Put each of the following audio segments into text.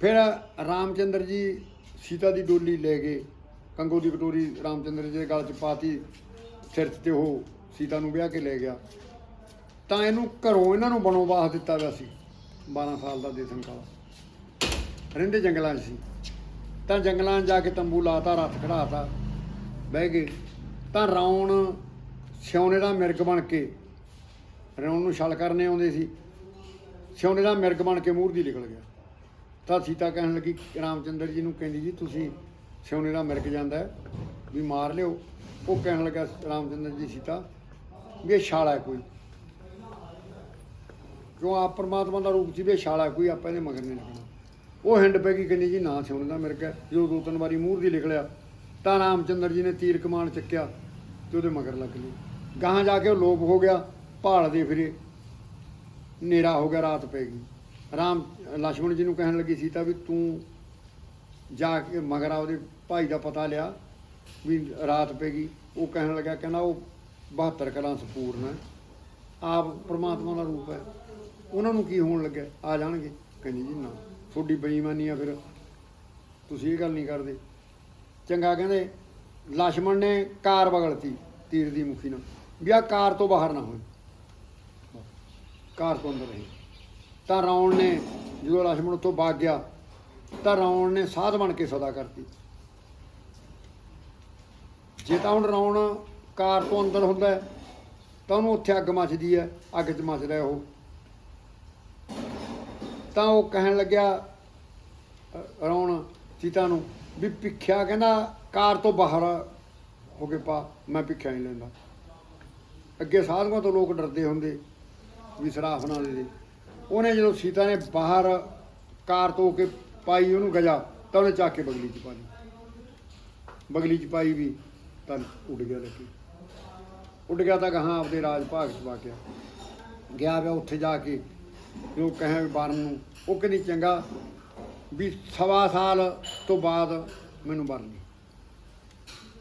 ਫਿਰ ਰਾਮਚੰਦਰ ਜੀ ਸੀਤਾ ਦੀ ਡੋਲੀ ਲੈ ਗਏ ਕੰਗੋ ਦੀ ਕਟੋਰੀ ਰਾਮਚੰਦਰ ਜੀ ਦੇ ਗਲ 'ਚ ਪਾਤੀ, ਸਿਰ 'ਚ ਤੇ ਉਹ ਸੀਤਾ ਨੂੰ ਵਿਆਹ ਕੇ ਲੈ ਗਿਆ। ਤਾਂ ਇਹਨੂੰ ਘਰੋਂ ਇਹਨਾਂ ਨੂੰ ਬਣੋਵਾਸ ਦਿੱਤਾ ਗਿਆ ਸੀ 12 ਸਾਲ ਦਾ ਦੇਸਨ ਕਾਲਾ। ਰਹਿੰਦੇ ਜੰਗਲਾਂ 'ਚ ਸੀ। ਤਾਂ ਜੰਗਲਾਂ 'ਚ ਜਾ ਕੇ ਤੰਬੂ ਲਾਤਾ, ਰੱਥ ਖੜਾਤਾ, ਬਹਿ ਗਏ। ਤਾਂ ਰਾਉਣ ਸਿਉਨੇ ਦਾ ਮਿਰਗ ਬਣ ਕੇ ਰਾਉਣ ਨੂੰ ਛਲ ਕਰਨੇ ਆਉਂਦੇ ਸੀ। ਸਿਉਨੇ ਦਾ ਮਿਰਗ ਬਣ ਕੇ ਮੂਹਰ ਦੀ ਨਿਕਲ ਗਿਆ। ਤਾਂ ਸੀਤਾ ਕਹਿਣ ਲੱਗੀ, ਰਾਮਚੰਦਰ ਜੀ ਨੂੰ ਕਹਿੰਦੀ ਜੀ, ਤੁਸੀਂ ਸਿਉਨੇ ਦਾ ਮਿਰਕ ਜਾਂਦਾ ਵੀ ਮਾਰ ਲਿਓ। ਉਹ ਕਹਿਣ ਲੱਗਾ ਰਾਮਚੰਦਰ ਜੀ ਸੀਤਾ, ਵੀ ਇਹ ਛਾਲਾ ਕੋਈ। ਕਿਉਂ ਆਪ ਪਰਮਾਤਮਾ ਦਾ ਰੂਪ ਸੀ ਵੀ ਛਾਲਾ ਕੋਈ, ਆਪਾਂ ਇਹਦੇ ਮਗਰ ਨਹੀਂ ਲੱਗਣਾ। ਉਹ ਹਿੰਡ ਪੈ ਗਈ, ਕਹਿੰਦੀ ਜੀ, ਨਾ ਸਿਉਨੇ ਦਾ ਮਿਰਗ ਹੈ ਜਦੋਂ ਦੋ ਤਿੰਨ ਵਾਰੀ ਮੂਹਰ ਦੀ ਨਿਕਲਿਆ ਤਾਂ ਰਾਮਚੰਦਰ ਜੀ ਨੇ ਤੀਰ ਕਮਾਨ ਚੱਕਿਆ ਤੇ ਉਹਦੇ ਮਗਰ ਲੱਗ ਲਈ ਗਾਹਾਂ ਜਾ ਕੇ ਉਹ ਲੋਪ ਹੋ ਗਿਆ ਭਾਲ ਦੇ ਫਿਰੇ। ਹਨੇਰਾ ਹੋ ਗਿਆ, ਰਾਤ ਪੈ ਗਈ। ਰਾਮ ਲక్ష్మణ ਜੀ ਨੂੰ ਕਹਿਣ ਲੱਗੀ ਸੀਤਾ ਵੀ ਤੂੰ ਜਾ ਕੇ ਮਗਰਾ ਉਹਦੇ ਭਾਈ ਦਾ ਪਤਾ ਲਿਆ ਵੀ ਰਾਤ ਪੈ ਗਈ। ਉਹ ਕਹਿਣ ਲੱਗਾ, ਕਹਿੰਦਾ ਉਹ 72 ਕਲਾਂ ਸੰਪੂਰਨ ਹੈ। ਆਪ ਪ੍ਰਮਾਤਮਾ ਦਾ ਰੂਪ ਹੈ। ਉਹਨਾਂ ਨੂੰ ਕੀ ਹੋਣ ਲੱਗਾ ਆ ਜਾਣਗੇ। ਕਹਿੰਦੀ ਜੀ ਨਾ, ਤੁਹਾਡੀ ਬੇਈਮਾਨੀ ਆ ਫਿਰ। ਤੁਸੀਂ ਇਹ ਗੱਲ ਨਹੀਂ ਕਰਦੇ। ਚੰਗਾ ਕਹਿੰਦੇ ਲక్ష్మణ ਨੇ ਕਾਰ ਵਗਲਤੀ ਤੀਰ ਦੀ ਮੁਖੀ ਨਾਲ। ਵੀ ਆ ਕਾਰ ਤੋਂ ਬਾਹਰ ਨਾ ਹੋਏ। ਕਾਰ ਤੋਂ ਅੰਦਰ ਰਹੀ। ਤਾਂ ਰਾਵਣ ਨੇ ਜਦੋਂ ਲక్ష్మణ ਉੱਥੋਂ ਬਾਗ ਗਿਆ, ਤਾਂ ਰਾਉਣ ਨੇ ਸਾਧ ਬਣ ਕੇ ਸਦਾ ਕਰਤੀ। ਜੇ ਤਾਂ ਹੁਣ ਰਾਵਣ ਕਾਰ ਤੋਂ ਅੰਦਰ ਹੁੰਦਾ ਤਾਂ ਉਹਨੂੰ ਉੱਥੇ ਅੱਗ ਮੱਚਦੀ ਹੈ, ਅੱਗ 'ਚ ਮੱਚਦਾ ਉਹ। ਤਾਂ ਉਹ ਕਹਿਣ ਲੱਗਿਆ ਰਾਵਣ ਚੀਤਾ ਨੂੰ ਵੀ ਭਿੱਖਿਆ, ਕਹਿੰਦਾ ਕਾਰ ਤੋਂ ਬਾਹਰ ਹੋ ਕੇ ਪਾ, ਮੈਂ ਭਿੱਖਿਆ ਨਹੀਂ ਲੈਂਦਾ। ਅੱਗੇ ਸਾਧੂਆਂ ਤੋਂ ਲੋਕ ਡਰਦੇ ਹੁੰਦੇ, ਵੀ ਸਰਾਫ ਨਾ ਦੇ। ਉਹਨੇ ਜਦੋਂ ਸੀਤਾ ਨੇ ਬਾਹਰ ਕਾਰ ਤੋਂ ਕੇ ਪਾਈ ਉਹਨੂੰ ਗਜਾ, ਤਾਂ ਉਹਨੇ ਚੱਕ ਕੇ ਬਗਲੀ 'ਚ ਪਾ ਲਈ ਬਗਲੀ 'ਚ ਪਾਈ ਵੀ, ਤਾਂ ਉੱਡ ਗਿਆ ਲੱਗੀ ਉੱਡ ਗਿਆ ਤਾਂ ਕਹਾਂ ਆਪਦੇ ਰਾਜ ਭਾਗ 'ਚ ਪਾ ਗਿਆ ਗਿਆ ਵਾ ਉੱਥੇ ਜਾ ਕੇ ਜੋ ਕਹੇ ਬਾਰਨ ਨੂੰ, ਉਹ ਕਹਿੰਦੀ, ਚੰਗਾ, ਵੀ ਸਵਾ ਸਾਲ ਤੋਂ ਬਾਅਦ ਮੈਨੂੰ ਬਰਨ। ਲਈ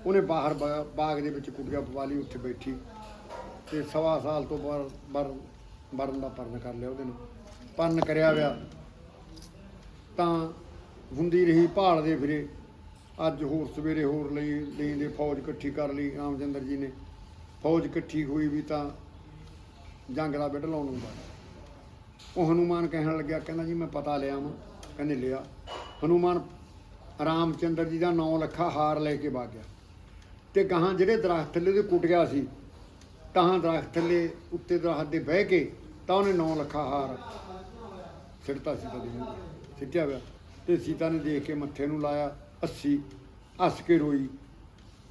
ਉਹਨੇ ਬਾਹਰ ਬਾ- ਬਾਗ ਦੇ ਵਿੱਚ ਕੁੱਟਿਆ ਪਵਾ ਲਈ ਉੱਥੇ ਬੈਠੀ। ਤੇ ਸਵਾ ਸਾਲ ਤੋਂ ਬਾਅਦ ਬਰ ਬਰਨ ਦਾ ਪਰਨ ਕਰ ਲਿਆ ਉਹਦੇ ਨੂੰ ਪਰਨ ਕਰਿਆ ਵਿਆ, ਤਾਂ ਹੁੰਦੀ ਰਹੀ ਭਾਲ ਦੇ ਫਿਰੇ। ਅੱਜ ਹੋਰ ਸਵੇਰੇ ਹੋਰ ਲਈ ਲਈ ਦੇ ਫੌਜ ਇਕੱਠੀ ਕਰ ਲਈ, ਰਾਮਚੰਦਰ ਜੀ ਨੇ। ਫੌਜ ਇਕੱਠੀ ਹੋਈ ਵੀ ਤਾਂ ਜੰਗ ਦਾ ਬਿੱਟ ਲਾਉਣ ਨੂੰ ਉਹ ਹਨੂਮਾਨ ਕਹਿਣ ਲੱਗਿਆ, ਕਹਿੰਦਾ ਜੀ, ਮੈਂ ਪਤਾ ਲਿਆ ਵਾਂ। ਕਹਿੰਦੇ, ਲਿਆ। ਹਨੂਮਾਨ ਰਾਮਚੰਦਰ ਜੀ ਦਾ 9 ਲੱਖਾ ਹਾਰ ਲੈ ਕੇ ਵਗ ਗਿਆ। ਤੇ ਗਾਹਾਂ ਜਿਹੜੇ ਦਰਖਤ ਥੱਲੇ ਦੇ ਕੁੱਟ ਗਿਆ ਸੀ, ਤਾਂ ਦਰਖਤ ਥੱਲੇ ਉੱਤੇ ਦਰਖਤ ਦੇ ਬਹਿ ਕੇ ਤਾਂ ਉਹਨੇ ਨੌ ਲੱਖਾ ਹਾਰ ਸਿੱਟਤਾ ਸੀ ਕਦੇ ਸਿੱਟਿਆ ਹੋਇਆ। ਤੇ ਸੀਤਾ ਨੇ ਦੇਖ ਕੇ ਮੱਥੇ ਨੂੰ ਲਾਇਆ 80 ਹੱਸ ਕੇ ਰੋਈ,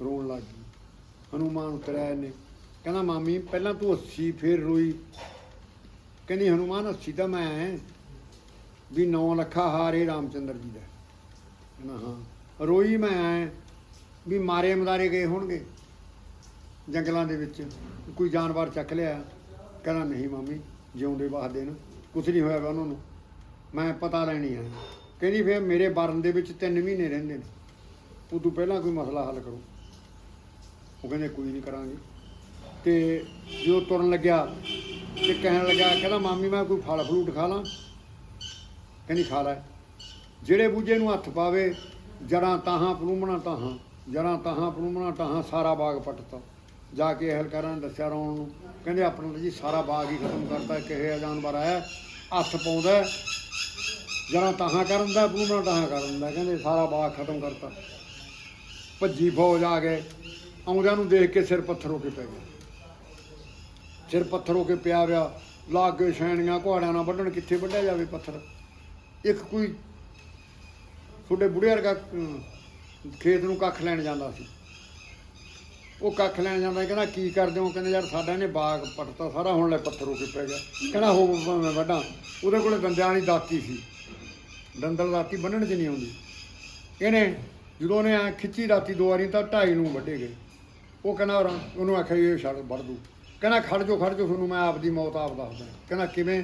ਰੋਣ ਲੱਗ ਗਈ। ਹਨੂਮਾਨ ਉਤਰਿਆ ਇਹਨੇ। ਕਹਿੰਦਾ, ਮਾਮੀ, ਪਹਿਲਾਂ ਤੂੰ 80 ਫੇਰ ਰੋਈ। ਕਹਿੰਦੀ, ਹਨੂਮਾਨ 80 ਤਾਂ ਮੈਂ ਐ ਵੀ 9 ਲੱਖਾ ਹਾਰੇ ਇਹ ਰਾਮਚੰਦਰ ਜੀ ਦਾ ਕਹਿੰਦਾ, ਹਾਂ, ਰੋਈ ਮੈਂ ਐ ਵੀ ਮਾਰੇ ਮਦਾਰੇ ਗਏ ਹੋਣਗੇ ਜੰਗਲਾਂ ਦੇ ਵਿੱਚ। ਕੋਈ ਜਾਨਵਰ ਚੱਕ ਲਿਆ। ਕਹਿੰਦਾ, ਨਹੀਂ, ਮਾਮੀ, ਜਿਉਂਦੇ ਵਾਹਦੇ ਨੇ, ਕੁਛ ਨਹੀਂ ਹੋਇਆ ਵਾ ਉਹਨਾਂ ਨੂੰ। ਮੈਂ ਪਤਾ ਲੈਣੀ ਆ। ਕਹਿੰਦੀ ਫਿਰ ਮੇਰੇ ਬਰਨ ਦੇ ਵਿੱਚ 3 ਮਹੀਨੇ ਰਹਿੰਦੇ ਨੇ। ਉਦੋਂ ਪਹਿਲਾਂ ਕੋਈ ਮਸਲਾ ਹੱਲ ਕਰੋ। ਉਹ ਕਹਿੰਦੇ ਕੋਈ ਨਹੀਂ ਕਰਾਂਗੇ। ਤੇ ਜਦੋਂ ਤੁਰਨ ਲੱਗਿਆ ਤੇ ਕਹਿਣ ਲੱਗਾ ਕਹਿੰਦਾ ਮਾਮੀ ਮੈਂ ਕੋਈ ਫਲ ਫਰੂਟ ਖਾ ਲਾਂ। ਕਹਿੰਦੀ ਖਾ ਲੈ। ਜਿਹੜੇ ਬੂਝੇ ਨੂੰ ਹੱਥ ਪਾਵੇ ਜੜਾਂ ਤਾਹਾਂ ਪਲੂਮਣਾ ਤਾਹਾਂ ਜੜਾਂ ਤਾਹਾਂ ਪਲੂਮਣਾ ਤਾਹਾਂ, ਸਾਰਾ ਬਾਗ ਪੱਟਤਾ। ਜਾ ਕੇ ਅਹਿਲਕਾਰਾਂ ਨੇ ਦੱਸਿਆ ਰੌਣ ਨੂੰ। ਕਹਿੰਦੇ ਆਪਣਾ ਜੀ ਸਾਰਾ ਬਾਗ ਹੀ ਖਤਮ ਕਰਤਾ। ਕਿਹੇ ਜਾਨਵਰ ਆਇਆ, ਹੱਥ ਪਾਉਂਦਾ ਜੜਾਂ ਤਾਹਾਂ ਕਰਨ ਦਾ ਪਲੂਮਣਾ ਤਾਹਾਂ ਕਰ ਦਿੰਦਾ ਕਹਿੰਦੇ ਸਾਰਾ ਬਾਗ ਖਤਮ ਕਰਤਾ। ਭੱਜੀ ਫੌਜ ਆ ਗਏ। ਆਉਂਦਿਆਂ ਨੂੰ ਦੇਖ ਕੇ ਸਿਰ ਪੱਥਰ ਹੋ ਕੇ ਪੈ ਗਿਆ। ਸਿਰ ਪੱਥਰ ਹੋ ਕੇ ਪਿਆ ਵਿਆ ਕੇ ਸ਼ੈਣੀਆਂ ਘੋੜਿਆਂ ਨਾਲ ਵੱਢਣ ਕਿੱਥੇ ਵੱਢਿਆ ਜਾਵੇ ਪੱਥਰ? ਇੱਕ ਕੋਈ ਤੁਹਾਡੇ ਬੁੜੇ ਵਰਗਾ ਖੇਤ ਨੂੰ ਕੱਖ ਲੈਣ ਜਾਂਦਾ ਸੀ। ਉਹ ਕੱਖ ਲੈਣ ਜਾਂਦਾ ਸੀ, ਕਹਿੰਦਾ ਕੀ ਕਰਦੇ ਹੋ? ਕਹਿੰਦੇ ਯਾਰ ਸਾਡਾ ਇਹਨੇ ਬਾਗ ਪੱਟਤਾ ਸਾਰਾ ਹੁਣ ਲੈ ਪੱਥਰ ਹੋ ਕੇ ਪੈ ਗਿਆ। ਕਹਿੰਦਾ ਹੋ ਮੈਂ ਵੱਢਾਂ। ਉਹਦੇ ਕੋਲੇ ਦੰਦਿਆਂ ਵਾਲੀ ਦਾਤੀ ਸੀ। ਦੰਦਲ ਰਾਤੀ ਬੰਨਣ 'ਚ ਨਹੀਂ ਆਉਂਦੀ। ਇਹਨੇ ਜਦੋਂ ਉਹਨੇ ਐਂ ਖਿੱਚੀ ਰਾਤੀ ਦੋ ਵਾਰੀ ਤਾਂ ਢਾਈ ਨੂੰ ਵੱਢੇ ਗਏ। ਉਹ ਕਹਿੰਦਾ ਔਰ ਉਹਨੂੰ ਆਖਿਆ, ਇਹ ਛੱਡ, ਵੱਢ ਦੂ। ਕਹਿੰਦਾ, ਖੜ ਜੋ ਖੜ ਜੋ ਤੁਹਾਨੂੰ ਮੈਂ ਆਪਦੀ ਮੌਤ ਆਪ ਦੱਸਦਾ ਕਹਿੰਦਾ, ਕਿਵੇਂ?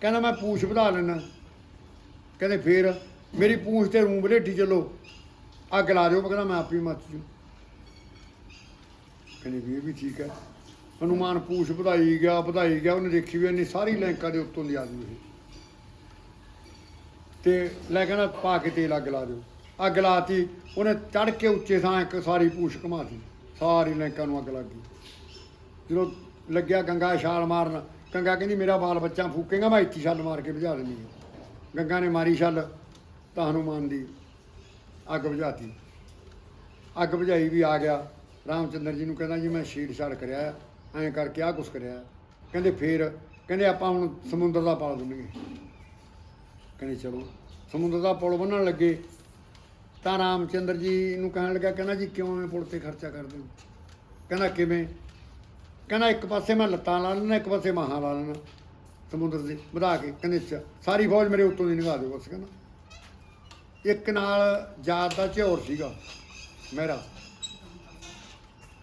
ਕਹਿੰਦਾ, ਮੈਂ ਪੂਛ ਵਧਾ ਲੈਣਾ ਕਹਿੰਦੇ, ਫੇਰ ਮੇਰੀ ਪੂਛ ਤੇ ਰੂੰ ਬਲੇਟੀ ਚੱਲੋ। ਅੱਗ ਲਾ ਦਿਓ ਕਹਿੰਦਾ, ਮੈਂ ਆਪ ਹੀ ਮੱਚ ਜੂ। ਕਹਿੰਦੇ, ਵੀ ਇਹ ਵੀ ਠੀਕ ਹੈ। ਹਨੂਮਾਨ ਪੂਛ ਵਧਾਈ ਗਿਆ ਵਧਾਈ ਗਿਆ। ਉਹਨੇ ਦੇਖੀ ਵੀ ਇੰਨੀ ਸਾਰੀ ਲੈਂਕਾਂ ਦੇ ਉੱਤੋਂ ਦੀ ਆ ਜੂ ਤੇ ਲੈ ਕਹਿੰਦਾ ਪਾ ਕੇ ਤੇਲ ਅੱਗ ਲਾ ਦਿਓ। ਅੱਗ ਲਾਤੀ, ਉਹਨੇ ਚੜ ਕੇ ਉੱਚੇ ਥਾਂ ਇੱਕ ਸਾਰੀ ਪੂਛ ਘਮਾਤੀ। ਸਾਰੀ ਲੈਂਕਾਂ ਨੂੰ ਅੱਗ ਲੱਗ ਗਈ। ਜਦੋਂ ਲੱਗਿਆ ਗੰਗਾ ਛਾਲ ਮਾਰਨ, ਗੰਗਾ ਕਹਿੰਦੀ, ਮੇਰਾ ਬਾਲ ਬੱਚਾ ਫੂਕੇਗਾ, ਮੈਂ ਇੱਥੇ ਛੱਲ ਮਾਰ ਕੇ ਬੁਝਾ ਦਿੰਦੀ ਹਾਂ। ਗੰਗਾ ਨੇ ਮਾਰੀ ਛੱਲ ਤਾਂ ਹਨੂਮਾਨ ਦੀ ਅੱਗ ਬੁਝਾਤੀ। ਅੱਗ ਬੁਝਾਈ ਵੀ ਆ ਗਿਆ। ਰਾਮਚੰਦਰ ਜੀ ਨੂੰ ਕਹਿੰਦਾ, ਜੀ, ਮੈਂ ਛੇੜ ਛਾੜ ਕਰਿਆ ਐਂ ਕਰਕੇ ਆ ਕੁਛ ਕਰਿਆ ਕਹਿੰਦੇ, ਫੇਰ? ਕਹਿੰਦੇ, ਆਪਾਂ ਹੁਣ ਸਮੁੰਦਰ ਦਾ ਪਾਲ ਬੰਨਗੇ ਕਹਿੰਦੇ ਚਲੋ। ਸਮੁੰਦਰ ਦਾ ਪੁਲ ਬੰਨਣ ਲੱਗੇ। ਤਾਂ ਰਾਮਚੰਦਰ ਜੀ ਨੂੰ ਕਹਿਣ ਲੱਗਾ, ਕਹਿੰਦਾ ਜੀ, ਕਿਉਂ ਐਵੇਂ ਪੁਲ ਤੇ ਖਰਚਾ ਕਰਦੇ ਹੋ? ਕਹਿੰਦਾ, ਕਿਵੇਂ? ਕਹਿੰਦਾ, ਇੱਕ ਪਾਸੇ ਮੈਂ ਲੱਤਾਂ ਲਾ ਲੈਣਾ ਇੱਕ ਪਾਸੇ ਮਾਹਾਂ ਲਾ ਲੈਣਾ ਸਮੁੰਦਰ ਦੇ ਵਧਾ ਕੇ। ਕਹਿੰਦੇ ਸਾਰੀ ਫੌਜ ਮੇਰੇ ਉੱਤੋਂ ਦੀ ਨਿਭਾ ਦਿਓ ਬਸ, ਕਹਿੰਦਾ। ਇੱਕ ਨਾਲ ਜਾਤ ਦਾ ਝੋਰ ਸੀਗਾ ਮੇਰਾ।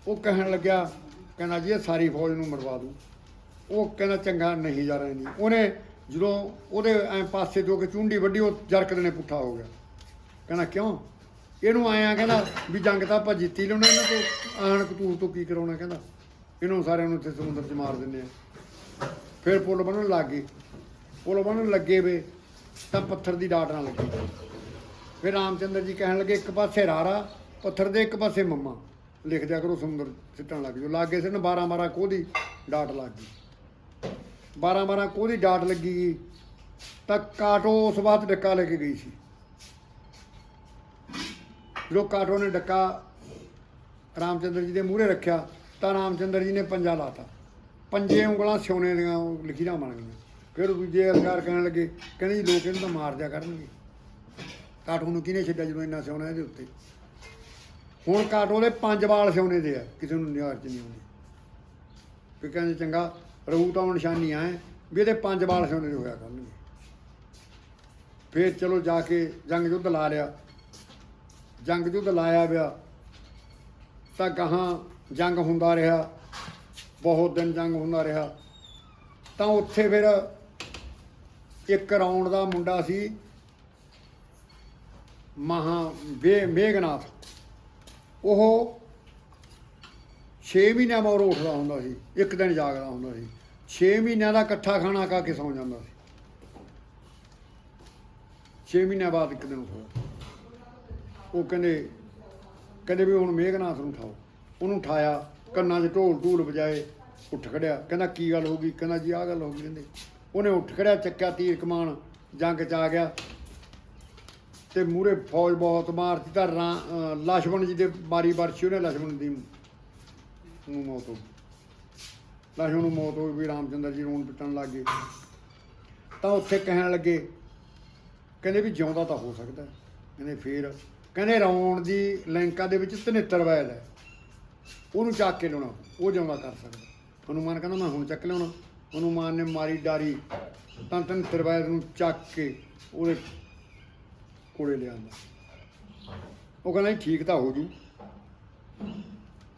ਉਹ ਕਹਿਣ ਲੱਗਿਆ, ਕਹਿੰਦਾ ਜੀ, ਇਹ ਸਾਰੀ ਫੌਜ ਨੂੰ ਮਰਵਾ ਦੂੰ ਉਹ ਕਹਿੰਦਾ, ਚੰਗਾ, ਨਹੀਂ ਜਾ ਰਹੀ ਉਹਨੇ ਜਦੋਂ ਉਹਦੇ ਐ ਪਾਸੇ ਤੋਂ ਕਿ ਚੁੰਡੀ ਵੱਡੀ ਉਹ ਜਰਕਦ ਨੇ ਪੁੱਠਾ ਹੋ ਗਿਆ। ਕਹਿੰਦਾ, ਕਿਉਂ? ਇਹਨੂੰ ਆਇਆ ਕਹਿੰਦਾ ਵੀ ਜੰਗ ਤਾਂ ਆਪਾਂ ਜਿੱਤੀ ਲੈਣਾ ਇਹਨਾਂ ਤੋਂ। ਆਣ ਕਤੂਰ ਤੋਂ ਕੀ ਕਰਾਉਣਾ ਕਹਿੰਦਾ। ਇਹਨੂੰ ਸਾਰਿਆਂ ਨੂੰ ਇੱਥੇ ਸਮੁੰਦਰ 'ਚ ਮਾਰ ਦਿੰਦੇ ਆ। ਫਿਰ ਪੁਲ ਬਣਨ ਲੱਗ ਗਏ। ਪੁਲ ਬਣਨ ਲੱਗੇ ਵੇ, ਤਾਂ ਪੱਥਰ ਦੀ ਡਾਟ ਨਾ ਲੱਗੀ। ਫਿਰ ਰਾਮਚੰਦਰ ਜੀ ਕਹਿਣ ਲੱਗੇ, ਇੱਕ ਪਾਸੇ ਰਾਰਾ, ਪੱਥਰ ਦੇ ਇੱਕ ਪਾਸੇ ਮੰਮਾ। ਲਿਖ ਦਿਆ ਕਰੋ ਸਮੁੰਦਰ ਸਿੱਟਣ ਲੱਗ ਜੋ ਲਾਗੇ ਸਿਰ 12 12 ਕੋਹ ਦੀ ਡਾਟ ਲੱਗ ਗਈ। 12 12 ਕੋਹਦੀ ਡਾਟ ਲੱਗੀ ਗਈ ਤਾਂ ਕਾਟੋ ਉਸ ਬਾਅਦ ਡੱਕਾ ਲੈ ਕੇ ਗਈ ਸੀ। ਜਦੋਂ ਕਾਟੋ ਨੇ ਡੱਕਾ ਰਾਮਚੰਦਰ ਜੀ ਦੇ ਮੂਹਰੇ ਰੱਖਿਆ, ਤਾਂ ਰਾਮਚੰਦਰ ਜੀ ਨੇ ਪੰਜਾ ਲਾਤਾ। ਪੰਜੇ ਉਂਗਲਾਂ ਸਿਉਣੇ ਦੀਆਂ ਉਹ ਲਕੀਰਾਂ ਬਣ ਗਈਆਂ। ਫਿਰ ਦੂਜੇ ਅਲਕਾਰ ਕਹਿਣ ਲੱਗੇ, ਕਹਿੰਦੇ ਜੀ ਲੋਕ ਇਹਨੂੰ ਤਾਂ ਮਾਰ ਦਿਆ ਕਰਨਗੇ। ਕਾਟੋ ਨੂੰ ਕਿਹਨੇ ਛੱਡਿਆ ਜਦੋਂ ਇੰਨਾ ਸਿਉਣਾ ਇਹਦੇ ਉੱਤੇ? ਹੁਣ ਕਾਟੋ ਦੇ ਪੰਜ ਵਾਲ ਸੋਨੇ ਦੇ ਆ, ਕਿਸੇ ਨੂੰ ਨਿਹਾਰ ਚ ਨਹੀਂ ਆਉਂਦੇ। ਵੀ ਕਹਿੰਦੇ ਚੰਗਾ ਰਹੂ ਤਾਂ ਹੁਣ ਨਿਸ਼ਾਨੀਆਂ ਐ ਵੀ ਇਹਦੇ ਪੰਜ ਵਾਲ ਸੋਨੇ ਦੇ ਹੋਇਆ ਕਰਨਗੇ। ਫਿਰ ਚਲੋ ਜਾ ਕੇ ਜੰਗ ਯੁੱਧ ਲਾ ਲਿਆ। ਜੰਗ ਯੁੱਧ ਲਾਇਆ ਵਿਆ ਤਾਂ ਗਾਹਾਂ ਜੰਗ ਹੁੰਦਾ ਰਿਹਾ, ਬਹੁਤ ਦਿਨ ਜੰਗ ਹੁੰਦਾ ਰਿਹਾ। ਤਾਂ ਉੱਥੇ ਫਿਰ ਇੱਕ ਰਾਉਂਡ ਦਾ ਮੁੰਡਾ ਸੀ, ਮਹਾ ਵੇ ਮੇਘਨਾਥ। ਉਹ 6 ਮਹੀਨਿਆਂ ਮਗਰ ਉੱਠਦਾ ਹੁੰਦਾ ਸੀ, ਇੱਕ ਦਿਨ ਜਾਗਦਾ ਹੁੰਦਾ ਸੀ। 6 ਮਹੀਨਿਆਂ ਦਾ ਇਕੱਠਾ ਖਾਣਾ ਖਾ ਕੇ ਸੌਂ ਜਾਂਦਾ ਸੀ। 6 ਮਹੀਨਿਆਂ ਬਾਅਦ ਇੱਕ ਦਿਨ ਉੱਠਦਾ। ਉਹ ਕਹਿੰਦੇ ਕਹਿੰਦੇ ਵੀ ਹੁਣ ਮੇਘਨਾਥ ਨੂੰ ਉਠਾਓ। ਉਹਨੂੰ ਉਠਾਇਆ, ਕੰਨਾਂ 'ਚ ਢੋਲ ਢੂਲ ਵਜਾਏ, ਉੱਠ ਖੜਿਆ। ਕਹਿੰਦਾ, ਕੀ ਗੱਲ ਹੋ ਗਈ? ਕਹਿੰਦਾ, ਜੀ, ਆਹ ਗੱਲ ਹੋ ਗਈ ਕਹਿੰਦੇ। ਉਹਨੇ ਉੱਠ ਖੜਿਆ, ਚੱਕਿਆ ਤੀਰ ਕਮਾਨ, ਜੰਗ 'ਚ ਆ ਗਿਆ। ਤੇ ਮੂਰੇ ਫੌਜ ਬਹੁਤ ਮਾਰਤੀ ਤਾਂ ਰਾ- ਲਛਮਣ ਜੀ ਦੇ ਮਾਰੀ ਵਰਸ਼ੀ ਉਹਨੇ ਲਛਮਣ ਦੀ ਨੂੰ ਮੌਤ ਹੋ ਗਈ। ਲਛਮਣ ਨੂੰ ਮੌਤ ਹੋ ਗਈ, ਵੀ ਰਾਮਚੰਦਰ ਜੀ ਰੋਣ ਪਿੱਟਣ ਲੱਗ ਗਏ। ਤਾਂ ਉੱਥੇ ਕਹਿਣ ਲੱਗੇ, ਕਹਿੰਦੇ ਵੀ ਜਿਉਂਦਾ ਤਾਂ ਹੋ ਸਕਦਾ ਕਹਿੰਦੇ ਫੇਰ, ਕਹਿੰਦੇ ਰੌਣ ਦੀ ਲੰਕਾ ਦੇ ਵਿੱਚ 73 ਵੈਲ ਹੈ। ਉਹਨੂੰ ਚੱਕ ਕੇ ਲਿਆਉਣਾ ਉਹ ਜਿਉਂਦਾ ਕਰ ਸਕਦਾ ਹਨੂਮਾਨ ਕਹਿੰਦਾ, ਮੈਂ ਹੁਣ ਚੱਕ ਲਿਆਉਣਾ। ਹਨੂਮਾਨ ਨੇ ਮਾਰੀ ਡਾਰੀ, ਤਾਂ 73 ਵੈਲ ਨੂੰ ਚੱਕ ਕੇ ਉਹਦੇ ਕੋਲੇ ਲਿਆਂਦਾ। ਉਹ ਕਹਿੰਦਾ ਠੀਕ ਤਾਂ ਹੋ ਜੂ।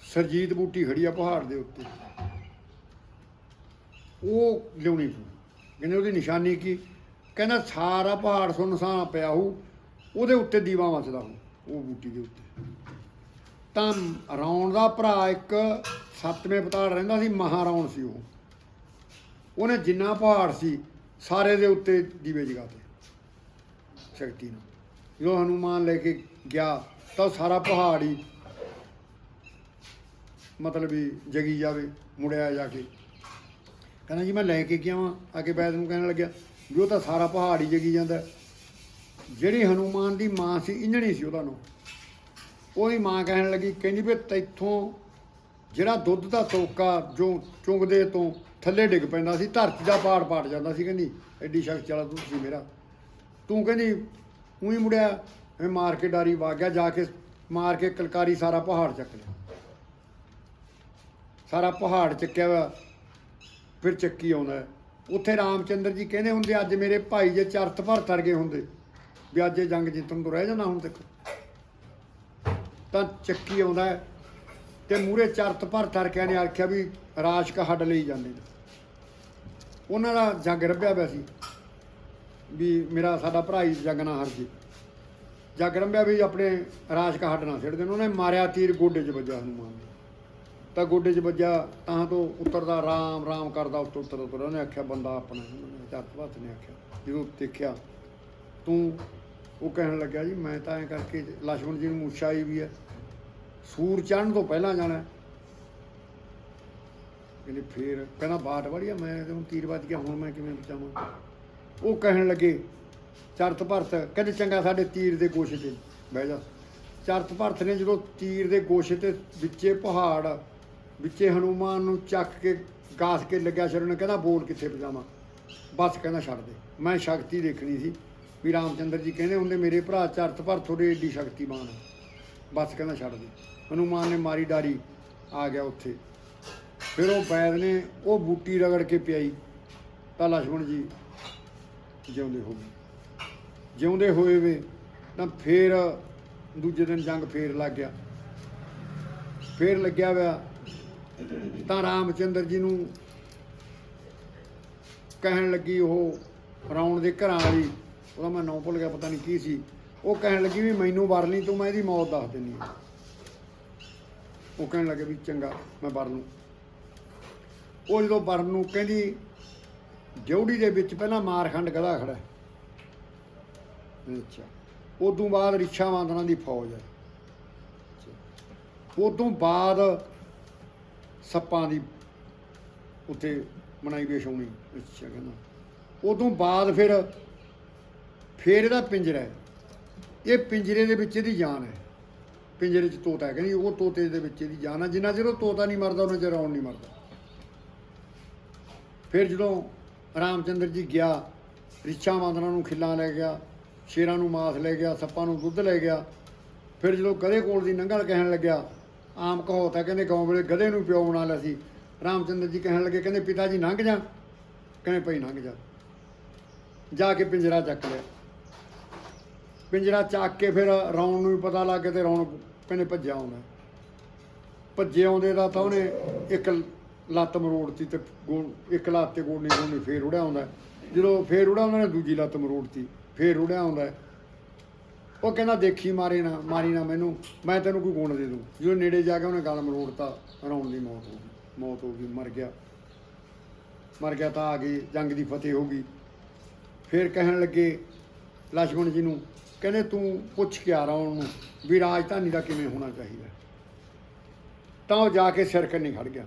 ਸਰਜੀਤ ਬੂਟੀ ਖੜੀ ਆ ਪਹਾੜ ਦੇ ਉੱਤੇ। ਉਹ ਲਿਆਉਣੀ ਪਊ। ਕਹਿੰਦੇ ਉਹਦੀ ਨਿਸ਼ਾਨੀ ਕੀ? ਕਹਿੰਦਾ ਸਾਰਾ ਪਹਾੜ ਸੁੰਨਸਾਨ ਪਿਆ ਹੋਊ, ਉਹਦੇ ਉੱਤੇ ਦੀਵਾ ਮੱਚਦਾ ਹੋਊ, ਉਹ ਬੂਟੀ ਦੇ ਉੱਤੇ। ਤਾਂ ਰੌਣ ਦਾ ਭਰਾ ਇੱਕ ਸੱਤਵੇਂ ਪਤਾੜ ਰਹਿੰਦਾ ਸੀ, ਮਹਾਰੌਣ ਸੀ ਉਹ। ਉਹਨੇ ਜਿੰਨਾ ਪਹਾੜ ਸੀ, ਸਾਰੇ ਦੇ ਉੱਤੇ ਦੀਵੇ ਜਗਾਤੇ, ਸ਼ਕਤੀ ਨੂੰ ਜਦੋਂ ਹਨੂਮਾਨ ਲੈ ਕੇ ਗਿਆ, ਤਾਂ ਉਹ ਸਾਰਾ ਪਹਾੜ ਹੀ ਮਤਲਬ ਵੀ ਜਗੀ ਜਾਵੇ ਮੁੜਿਆ ਜਾ ਕੇ। ਕਹਿੰਦਾ ਜੀ ਮੈਂ ਲੈ ਕੇ ਗਿਆ ਵਾਂ। ਆ ਬੈਦ ਨੂੰ ਕਹਿਣ ਲੱਗਿਆ, ਵੀ ਉਹ ਤਾਂ ਸਾਰਾ ਪਹਾੜ ਹੀ ਜਗੀ ਜਾਂਦਾ। ਜਿਹੜੀ ਹਨੂਮਾਨ ਦੀ ਮਾਂ ਸੀ, ਇੰਜਣੀ ਸੀ ਉਹਦਾ ਨੂੰ ਉਹਦੀ ਮਾਂ ਕਹਿਣ ਲੱਗੀ, ਕਹਿੰਦੀ ਵੀ ਤੈਥੋਂ ਜਿਹੜਾ ਦੁੱਧ ਦਾ ਤੋਕਾ ਜੋ ਚੁੰਗਦੇ ਤੋਂ ਥੱਲੇ ਡਿੱਗ ਪੈਂਦਾ ਸੀ, ਧਰਤੀ ਦਾ ਪਾੜ ਪਾੜ ਜਾਂਦਾ ਸੀ, ਕਹਿੰਦੀ, ਐਡੀ ਸ਼ਕਤੀ ਵਾਲਾ ਦੁੱਧ ਸੀ ਮੇਰਾ। ਤੂੰ ਕਹਿੰਦੀ, ਉਹੀ ਮੁੜਿਆ ਮੈਂ ਮਾਰ ਕੇ ਡਾਰੀ ਵਾਗਿਆ, ਜਾ ਕੇ ਮਾਰ ਕੇ ਕਲਕਾਰੀ ਸਾਰਾ ਪਹਾੜ ਚੱਕ ਲਿਆ। ਸਾਰਾ ਪਹਾੜ ਚੱਕਿਆ ਵਾ ਫਿਰ ਚੱਕੀ ਆਉਂਦਾ ਹੈ। ਉੱਥੇ ਰਾਮਚੰਦਰ ਜੀ ਕਹਿੰਦੇ ਹੁੰਦੇ, ਅੱਜ ਮੇਰੇ ਭਾਈ ਜੇ ਚਰਤ ਭਰ ਤਰ ਗਏ ਹੁੰਦੇ, ਵੀ ਅੱਜ ਇਹ ਜੰਗ ਜਿੱਤਣ ਤੋਂ ਰਹਿ ਜਾਣਾ ਹੁਣ ਤੱਕ। ਤਾਂ ਚੱਕੀ ਆਉਂਦਾ ਹੈ ਤੇ ਮੂਰੇ ਚਰਤ ਭਰ ਤਰ ਕੇ ਨੇ ਆਖਿਆ ਵੀ ਰਾਸ਼ਕ ਹੱਡ ਲਈ ਜਾਂਦੇ ਨੇ। ਉਹਨਾਂ ਦਾ ਜੰਗ ਰੱਬਿਆ ਪਿਆ ਸੀ, ਵੀ ਮੇਰਾ ਸਾਡਾ ਭਰਾ ਹੀ ਜੰਗ ਨਾ ਹਰ ਜੇ। ਜੱਗ ਰੰਬਿਆ ਵੀ ਆਪਣੇ ਰਾਸ਼ਕ ਹੱਡ ਨਾ ਛੱਡ ਦੇਣ, ਉਹਨੇ ਮਾਰਿਆ ਤੀਰ ਗੋਡੇ 'ਚ ਵੱਜਾ ਹਨੂਮਾਨ ਤਾਂ ਗੋਡੇ 'ਚ ਵੱਜਿਆ, ਤਾਂ ਤੋਂ ਉਤਰਦਾ, ਰਾਮ ਰਾਮ ਕਰਦਾ ਉਸ ਉੱਤਰ ਉੱਤਰ ਉਹਨੇ ਆਖਿਆ, ਬੰਦਾ ਆਪਣਾ ਚਰਤ ਚੱਤਵਤ ਨੇ ਆਖਿਆ। ਜਦੋਂ ਦੇਖਿਆ, ਤੂੰ ਉਹ ਕਹਿਣ ਲੱਗਾ ਜੀ, ਮੈਂ ਤਾਂ ਐ ਕਰਕੇ ਲక్ష్మణ ਜੀ ਨੂੰ ਮੂਛ ਆਈ ਵੀ ਹੈ ਸੂਰ ਚੜਨ ਤੋਂ ਪਹਿਲਾਂ ਜਾਣਾ ਕਹਿੰਦੇ ਫੇਰ ਕਹਿੰਦਾ, ਬਾਟ ਵੜੀਆ ਮੈਂ ਹੁਣ ਤੀਰ ਵੱਜ ਗਿਆ, ਹੁਣ ਮੈਂ ਕਿਵੇਂ ਬਚਾਵਾਂ? ਉਹ ਕਹਿਣ ਲੱਗੇ ਚਰਤ ਭਰਤ ਕਹਿੰਦੇ, ਚੰਗਾ, ਸਾਡੇ ਤੀਰ ਦੇ ਗੋਸ਼ੇ ਤੇ ਬਹਿ ਜਾ। ਚਰਤ ਭਰਤ ਨੇ ਜਦੋਂ ਤੀਰ ਦੇ ਗੋਸ਼ੇ ਤੇ ਵਿੱਚੇ ਪਹਾੜ ਵਿੱਚੇ ਹਨੂਮਾਨ ਨੂੰ ਚੱਕ ਕੇ ਗਾਸ ਕੇ ਲੱਗਿਆ ਸਿਰ ਉਹਨੇ ਕਹਿੰਦਾ ਬੋਲ ਕਿੱਥੇ ਪਜਾਵਾਂ ਬਸ ਕਹਿੰਦਾ ਛੱਡ ਦੇ। ਮੈਂ ਸ਼ਕਤੀ ਦੇਖਣੀ ਸੀ ਵੀ ਰਾਮਚੰਦਰ ਜੀ ਕਹਿੰਦੇ ਹੁੰਦੇ, ਮੇਰੇ ਭਰਾ ਚਰਤ ਪਰ ਤੁਹਾਡੇ ਏਡੀ ਸ਼ਕਤੀਮਾਨ ਹੈ। ਬਸ ਕਹਿੰਦਾ ਛੱਡ ਦੇ। ਹਨੂਮਾਨ ਨੇ ਮਾਰੀ ਡਾਰੀ, ਆ ਗਿਆ ਉੱਥੇ। ਫਿਰ ਉਹ ਬੈਦ ਨੇ ਉਹ ਬੂਟੀ ਰਗੜ ਕੇ ਪਿਆਈ। ਤਾਂ ਲక్ష్మణ ਜੀ ਜਿਉਂਦੇ ਹੋ ਗਏ। ਜਿਉਂਦੇ ਹੋਏ ਵੇ ਤਾਂ ਫੇਰ ਦੂਜੇ ਦਿਨ ਜੰਗ ਫੇਰ ਲੱਗ ਗਿਆ। ਫੇਰ ਲੱਗਿਆ ਵਾ ਤਾਂ ਰਾਮਚੰਦਰ ਜੀ ਨੂੰ ਕਹਿਣ ਲੱਗੀ ਉਹ ਰਾਉਣ ਦੇ ਘਰਾਂ ਵਾਲੀ। ਉਹਦਾ ਮੈਂ ਨਾਂ ਭੁੱਲ ਗਿਆ, ਪਤਾ ਨਹੀਂ ਕੀ ਸੀ। ਉਹ ਕਹਿਣ ਲੱਗੀ ਵੀ ਮੈਨੂੰ ਵਰ ਲਈ, ਤੂੰ ਮੈਂ ਇਹਦੀ ਮੌਤ ਦੱਸ ਦਿੰਨੀ ਉਹ ਕਹਿਣ ਲੱਗੇ ਵੀ ਚੰਗਾ, ਮੈਂ ਵਰ ਲੂੰ। ਉਹ ਜਦੋਂ ਵਰਨ ਨੂੰ ਕਹਿੰਦੀ, ਜੌੜੀ ਦੇ ਵਿੱਚ ਪਹਿਲਾਂ ਮਾਰਖੰਡ ਗਦਾ ਖੜਾ ਅੱਛਾ। ਉਦੋਂ ਬਾਅਦ ਰਿਛਾ ਵਾਂਦਨਾ ਦੀ ਫੌਜ ਹੈ। ਉਦੋਂ ਬਾਅਦ ਸੱਪਾਂ ਦੀ ਉੱਥੇ ਬਣਾਈ ਬੇਸ਼ੌਣੀ ਅੱਛਾ ਕਹਿੰਦਾ। ਉਦੋਂ ਬਾਅਦ ਫਿਰ, ਫੇਰ ਇਹਦਾ ਪਿੰਜਰਾ ਹੈ। ਇਹ ਪਿੰਜਰੇ ਦੇ ਵਿੱਚ ਇਹਦੀ ਜਾਨ ਹੈ। ਪਿੰਜਰੇ 'ਚ ਤੋਤਾ ਹੈ, ਕਹਿੰਦੀ ਉਹ ਤੋਤੇ ਦੇ ਵਿੱਚ ਇਹਦੀ ਜਾਨ ਹੈ। ਜਿੰਨਾ ਚਿਰ ਉਹ ਤੋਤਾ ਨਹੀਂ ਮਰਦਾ, ਉਹਨਾਂ ਚਿਰ ਆਉਣ ਨਹੀਂ ਮਰਦਾ। ਫਿਰ ਜਦੋਂ ਰਾਮਚੰਦਰ ਜੀ ਗਿਆ, ਰਿਛਾ ਮਾਂਦਰਾਂ ਨੂੰ ਖਿੱਲਾਂ ਲੈ ਗਿਆ, ਸ਼ੇਰਾਂ ਨੂੰ ਮਾਸ ਲੈ ਗਿਆ, ਸੱਪਾਂ ਨੂੰ ਦੁੱਧ ਲੈ ਗਿਆ, ਫਿਰ ਜਦੋਂ ਕਦੇ ਕੋਲ ਦੀ ਨੰਗਲ ਕਹਿਣ ਲੱਗਿਆ ਆਮ ਕਹਾਵਤ ਹੈ, ਕਹਿੰਦੇ ਗਾਉਂ ਵੇਲੇ ਗਧੇ ਨੂੰ ਪਿਓ ਬਣਾ ਲਿਆ ਸੀ। ਰਾਮਚੰਦਰ ਜੀ ਕਹਿਣ ਲੱਗੇ, ਕਹਿੰਦੇ ਪਿਤਾ ਜੀ ਲੰਘ ਜਾ। ਕਹਿੰਦੇ ਭਾਈ ਲੰਘ ਜਾ। ਜਾ ਕੇ ਪਿੰਜਰਾ ਚੱਕ ਲਿਆ। ਪਿੰਜਰਾ ਚੱਕ ਕੇ ਫਿਰ ਰੌਣ ਨੂੰ ਵੀ ਪਤਾ ਲੱਗ ਗਿਆ ਤੇ ਰੌਣ ਕਹਿੰਦੇ ਭੱਜਿਆ ਆਉਂਦਾ। ਭੱਜੇ ਆਉਂਦੇ ਦਾ ਤਾਂ ਉਹਨੇ ਇੱਕ ਲੱਤ ਮਰੋੜਤੀ ਤੇ ਗੋਲ- ਇੱਕ ਲੱਤ ਤੇ ਗੋਲ ਨਹੀਂ ਫੇਰ ਉੜਿਆ ਆਉਂਦਾ। ਜਦੋਂ ਫੇਰ ਉੜਿਆ ਉਹਨਾਂ ਨੇ ਦੂਜੀ ਲੱਤ ਮਰੋੜਤੀ ਫੇਰ ਉੜਿਆ ਆਉਂਦਾ। ਉਹ ਕਹਿੰਦਾ ਦੇਖੀ ਮਾਰੇ ਨਾ, ਮਾਰੀ ਨਾ ਮੈਨੂੰ, ਮੈਂ ਤੈਨੂੰ ਕੋਈ ਗੁਣ ਦੇ ਦੂੰ। ਜਦੋਂ ਨੇੜੇ ਜਾ ਕੇ ਉਹਨੇ ਗਲ ਮਰੋੜਤਾ ਰੌਣ ਦੀ ਮੌਤ ਹੋ ਗਈ, ਮੌਤ ਹੋ ਗਈ, ਮਰ ਗਿਆ। ਮਰ ਗਿਆ ਤਾਂ ਆ ਗਈ ਜੰਗ ਦੀ ਫਤਿਹ ਹੋ ਗਈ। ਫਿਰ ਕਹਿਣ ਲੱਗੇ ਲਛਮਣ ਜੀ ਨੂੰ, ਕਹਿੰਦੇ ਤੂੰ ਪੁੱਛ ਕੇ ਆ ਰਹਾ ਉਹਨੂੰ ਵੀ ਰਾਜਧਾਨੀ ਦਾ ਕਿਵੇਂ ਹੋਣਾ ਚਾਹੀਦਾ। ਤਾਂ ਉਹ ਜਾ ਕੇ ਸਿਰ ਨਹੀਂ ਖੜ ਗਿਆ।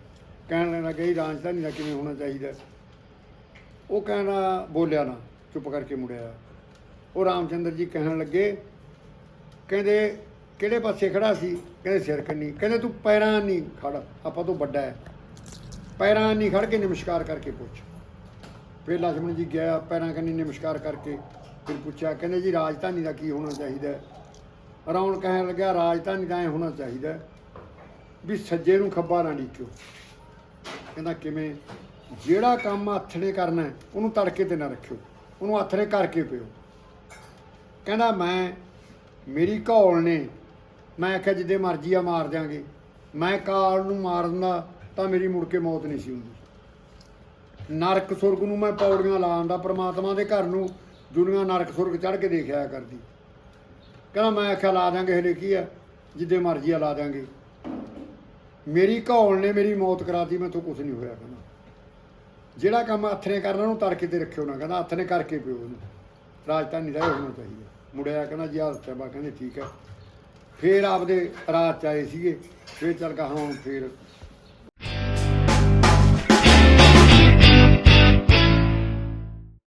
ਕਹਿਣ ਲੱਗਾ ਕਿ ਰਾਜਧਾਨੀ ਦਾ ਕਿਵੇਂ ਹੋਣਾ ਚਾਹੀਦਾ। ਉਹ ਕਹਿਣਾ ਬੋਲਿਆ ਨਾ, ਚੁੱਪ ਕਰਕੇ ਮੁੜਿਆ। ਉਹ ਰਾਮਚੰਦਰ ਜੀ ਕਹਿਣ ਲੱਗੇ ਕਹਿੰਦੇ, ਕਿਹੜੇ ਪਾਸੇ ਖੜਾ ਸੀ? ਕਹਿੰਦੇ, ਸਿਰ ਕੰਨੀ। ਕਹਿੰਦੇ, ਤੂੰ ਪੈਰਾਂ ਨਹੀਂ ਖੜ, ਆਪਾਂ ਤੋਂ ਵੱਡਾ ਹੈ। ਪੈਰਾਂ ਨਹੀਂ ਖੜ ਕੇ ਨਮਸਕਾਰ ਕਰਕੇ ਪੁੱਛ। ਫਿਰ ਲਖਮਣ ਜੀ ਗਿਆ, ਪੈਰਾਂ ਕੰਨੀ ਨਮਸਕਾਰ ਕਰਕੇ ਫਿਰ ਪੁੱਛਿਆ, ਕਹਿੰਦੇ, ਜੀ, ਰਾਜਧਾਨੀ ਦਾ ਕੀ ਹੋਣਾ ਚਾਹੀਦਾ ਰੌਣ ਕਹਿਣ ਲੱਗਾ ਰਾਜਧਾਨੀ ਦਾ ਐ ਹੋਣਾ ਚਾਹੀਦਾ ਵੀ ਸੱਜੇ ਨੂੰ ਖੱਬਾ ਨਾ ਢੀਕਿਓ ਕਹਿੰਦਾ, ਕਿਵੇਂ? ਜਿਹੜਾ ਕੰਮ ਹੱਥ ਕਰਨਾ ਉਹਨੂੰ ਤੜਕੇ ਤੇ ਨਾ ਰੱਖਿਓ। ਉਹਨੂੰ ਹੱਥ ਕਰਕੇ ਪਿਓ। ਕਹਿੰਦਾ, ਮੈਂ ਮੇਰੀ ਘੌਲ ਨੇ। ਮੈਂ ਆਖਿਆ, ਜਿੱਦੇ ਮਰਜ਼ੀ ਆ ਮਾਰ ਦਿਆਂਗੇ। ਮੈਂ ਕਾਲ ਨੂੰ ਮਾਰ ਦਿੰਦਾ, ਤਾਂ ਮੇਰੀ ਮੁੜ ਕੇ ਮੌਤ ਨਹੀਂ ਸੀ ਹੁੰਦੀ। ਨਰਕ ਸੁਰਗ ਨੂੰ ਮੈਂ ਪੌੜੀਆਂ ਲਾਉਂਦਾ ਪ੍ਰਮਾਤਮਾ ਦੇ ਘਰ ਨੂੰ ਦੁਨੀਆ ਨਰਕ ਸੁਰਗ ਚੜ ਕੇ ਦੇਖਿਆ ਕਰਦੀ। ਕਹਿੰਦਾ, ਮੈਂ ਆਖਿਆ, ਲਾ ਦਾਂਗੇ ਹਲੇ ਕੀ ਆ? ਜਿੱਦੇ ਮਰਜ਼ੀ ਆ, ਲਾ ਦਾਂਗੇ ਮੇਰੀ ਘੌਲ ਨੇ ਮੇਰੀ ਮੌਤ ਕਰਾਤੀ ਮੈਥੋਂ ਕੁਝ ਨਹੀਂ ਹੋਇਆ, ਕਹਿੰਦਾ। ਜਿਹੜਾ ਕੰਮ ਹੱਥ ਨੇ ਕਰਨਾ, ਉਹਨੂੰ ਤੜਕੇ ਤੇ ਰੱਖਿਓ ਨਾ, ਕਹਿੰਦਾ ਹੱਥ ਨੇ ਕਰਕੇ ਪਿਓ ਉਹਨੂੰ। ਰਾਜਧਾਨੀ ਦਾ ਇਹ ਹੋਣਾ ਚਾਹੀਦਾ। ਮੁੜਿਆ ਕਹਿੰਦਾ ਜੀ ਹਾਲਤ ਹੈ ਬਾ ਕਹਿੰਦੇ ਠੀਕ ਹੈ। ਫੇਰ ਆਪਦੇ ਰਾਤ ਚ ਆਏ ਸੀਗੇ, ਫੇਰ ਚੱਲ ਕਹਾ ਹੁਣ ਫੇਰ